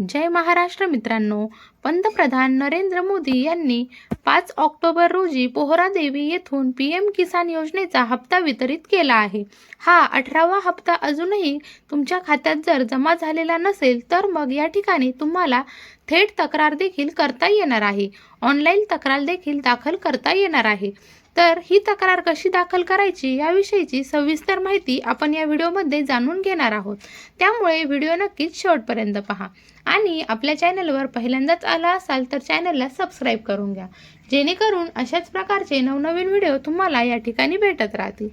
जय महाराष्ट्र मित्रांनो. पंतप्रधान नरेंद्र मोदी यांनी पाच ऑक्टोबर रोजी पोहरादेवी येथून पी एम किसान योजनेचा हप्ता वितरित केला आहे. हा अठरावा हप्ता अजूनही तुमच्या खात्यात जर जमा झालेला नसेल तर मग या ठिकाणी तुम्हाला थेट तक्रार देखील करता येणार आहे. ऑनलाईन तक्रार देखील दाखल करता येणार आहे. तर ही तक्रार कशी दाखल करायची याविषयीची सविस्तर माहिती आपण या व्हिडिओमध्ये जाणून घेणार आहोत. त्यामुळे व्हिडिओ नक्कीच शेवटपर्यंत पहा. आणि आपल्या चॅनलवर पहिल्यांदाच आला असाल तर चॅनलला सबस्क्राईब करून घ्या. जेणेकरून अशाच प्रकारचे नवनवीन व्हिडिओ तुम्हाला या ठिकाणी भेटत राहतील.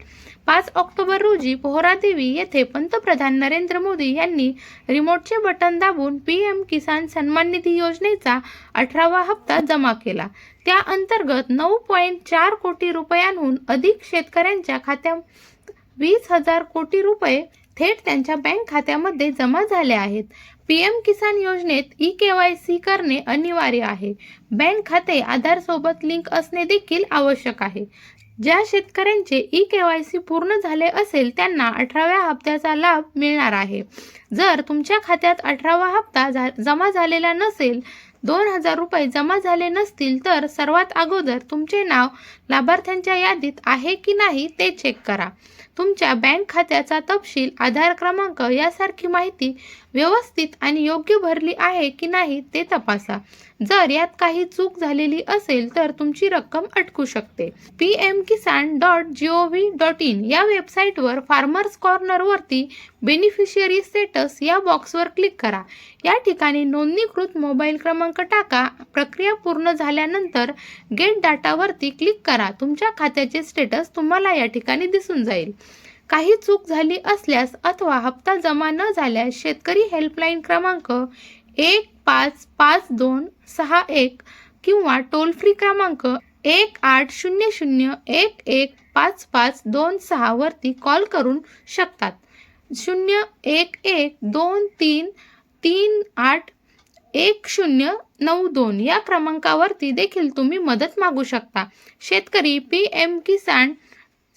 पाच ऑक्टोबर रोजी पोहरादेवी येथे पंतप्रधान नरेंद्र मोदी यांनी रिमोटचे बटन दाबून पी एम किसान सन्मान निधी योजनेचा अठरावा हप्ता जमा केला. त्या अंतर्गत नऊ पॉईंट चार कोटी रुपयांहून अधिक शेतकऱ्यांच्या खात्यात वीस हजार कोटी रुपये थेट त्यांच्या बँक खात्यामध्ये जमा झाले आहेत. पी एम किसान योजनेत ई के वाय सी करणे अनिवार्य आहे. बँक खाते आधार सोबत लिंक असणे देखील आवश्यक आहे. ज्या शेतकऱ्यांचे ई के वाय सी पूर्ण झाले असेल त्यांना अठराव्या हप्त्याचा लाभ मिळणार आहे. जर तुमच्या खात्यात अठरावा हप्ता झा जमा झालेला नसेल दोन हजार रुपये जमा झाले नसतील तर सर्वात अगोदर तुमचे नाव लाभार्थ्यांच्या यादीत आहे की नाही ते चेक करा. तुमच्या बँक खात्याचा तपशील आधार क्रमांक यासारखी माहिती व्यवस्थित आणि योग्य भरली आहे की नाही ते तपासा. जर यात काही चूक झालेली असेल तर तुमची रक्कम अटकू शकते. P M Kisan dot G O V dot in या वेबसाईटवर फार्मर्स कॉर्नरवरती बेनिफिशियरी स्टेटस या बॉक्सवर क्लिक करा. या ठिकाणी नोंदणीकृत मोबाईल क्रमांक टाका. प्रक्रिया पूर्ण झाल्यानंतर गेट डाटावरती क्लिक करा. तुमच्या खात्याचे स्टेटस तुम्हाला या ठिकाणी दिसून जाईल. काही चूक झाली असल्यास अथवा हप्ता जमा न झाल्यास शेतकरी हेल्पलाईन क्रमांक एक पाच पाच दोन सहा एक किंवा टोल फ्री क्रमांक एक आठ शून्य शून्य एक एक पाच पाच दोन सहावरती कॉल करून शकतात. शून्य एक एक दोन तीन तीन आठ एक शून्य नऊ दोन या क्रमांकावरती देखील तुम्ही मदत मागू शकता. शेतकरी P M Kisan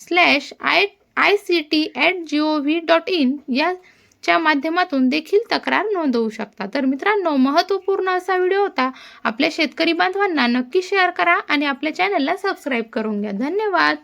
slash I I C T at G O V dot in याच्या माध्यमातून देखील तक्रार नोंदवू शकता. तर मित्रांनो महत्त्वपूर्ण असा व्हिडिओ होता. आपल्या शेतकरी बांधवांना नक्की शेअर करा आणि आपल्या चॅनलला सबस्क्राईब करून घ्या. धन्यवाद!